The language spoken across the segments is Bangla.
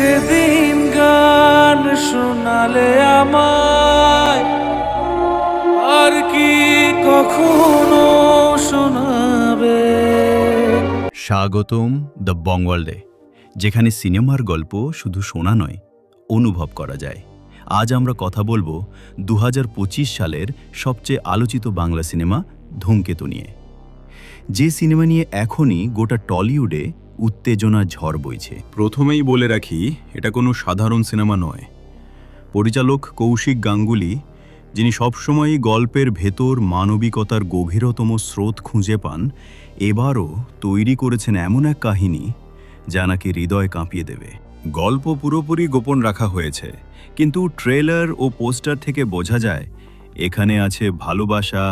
সেদিন গান শোনালে আমায়। আর কি কখনো শোনাবে? স্বাগতম দ্য বঙ্গওয়ার্ল্ডে যেখানে সিনেমার গল্প শুধু শোনা নয়, অনুভব করা যায়। আজ আমরা কথা বলব দু হাজার পঁচিশ সালের সবচেয়ে আলোচিত বাংলা সিনেমা ধূমকেতু নিয়ে। যে সিনেমা নিয়ে এখনই গোটা টলিউডে উত্তেজনা ঝড় বইছে। প্রথমেই বলে রাখি, এটা কোনো সাধারণ সিনেমা নয়। পরিচালক কৌশিক গাঙ্গুলি, যিনি সবসময়ই গল্পের ভেতর মানবিকতার গভীরতম স্রোত খুঁজে পান, এবারও তৈরি করেছেন এমন এক কাহিনী যা নাকি হৃদয় কাঁপিয়ে দেবে। গল্প পুরোপুরি গোপন রাখা হয়েছে, কিন্তু ট্রেলার ও পোস্টার থেকে বোঝা যায়, এখানে আছে ভালোবাসা,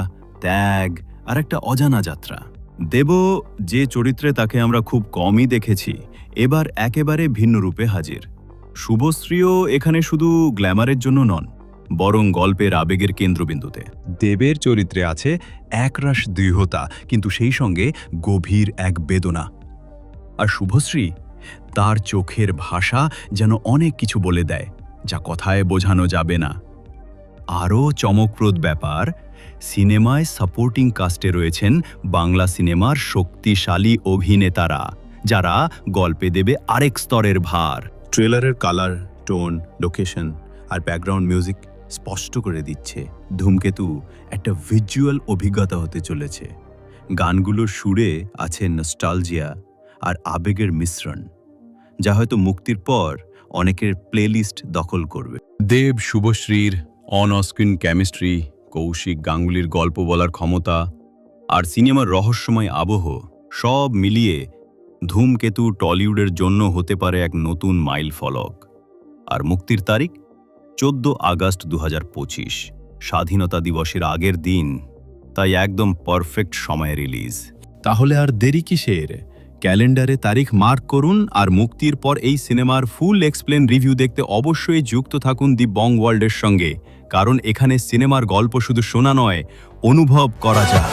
ত্যাগ আর একটা অজানা যাত্রা। দেব যে চরিত্রে তাকে আমরা খুব কমই দেখেছি, এবার একেবারে ভিন্ন রূপে হাজির। শুভশ্রীও এখানে শুধু গ্ল্যামারের জন্য নন, বরং গল্পের আবেগের কেন্দ্রবিন্দুতে। দেবের চরিত্রে আছে একরাশ দৃঢ়তা, কিন্তু সেই সঙ্গে গভীর এক বেদনা। আর শুভশ্রী, তার চোখের ভাষা যেন অনেক কিছু বলে দেয়, যা কথায় বোঝানো যাবে না। আরও চমকপ্রদ ব্যাপার সিনেমায় সাপোর্টিং কাস্টে রয়েছেন বাংলা সিনেমার শক্তিশালী অভিনেতারা যারা গল্পে দেবে আরেক স্তরের ভার। ট্রেলারের কালার টোন লোকেশন আর ব্যাকগ্রাউন্ড মিউজিক স্পষ্ট করে দিচ্ছে। ধূমকেতু একটা ভিজুয়াল অভিজ্ঞতা হতে চলেছে। গানগুলোর সুরে আছে নস্টালজিয়া আর আবেগের মিশ্রণ যা হয়তো মুক্তির পর অনেকের প্লেলিস্ট দখল করবে। দেব শুভশ্রীর অন অস্ক্রিন কেমিস্ট্রি, কৌশিক গাঙ্গুলির গল্প বলার ক্ষমতা আর সিনেমার রহস্যময় আবহ সব মিলিয়ে ধূমকেতু টলিউডের জন্য হতে পারে এক নতুন মাইল ফলক। আর মুক্তির তারিখ? চোদ্দ আগস্ট দু হাজার পঁচিশ, স্বাধীনতা দিবসের আগের দিন, তাই একদম পারফেক্ট সময়ে রিলিজ। তাহলে আর দেরি কিসের? ক্যালেন্ডারে তারিখ মার্ক করুন আর মুক্তির পর এই সিনেমার ফুল এক্সপ্লেন রিভিউ দেখতে অবশ্যই যুক্ত থাকুন দি বং ওয়ার্ল্ডের সঙ্গে। কারণ এখানে সিনেমার গল্প শুধু শোনা নয় অনুভব করা যায়!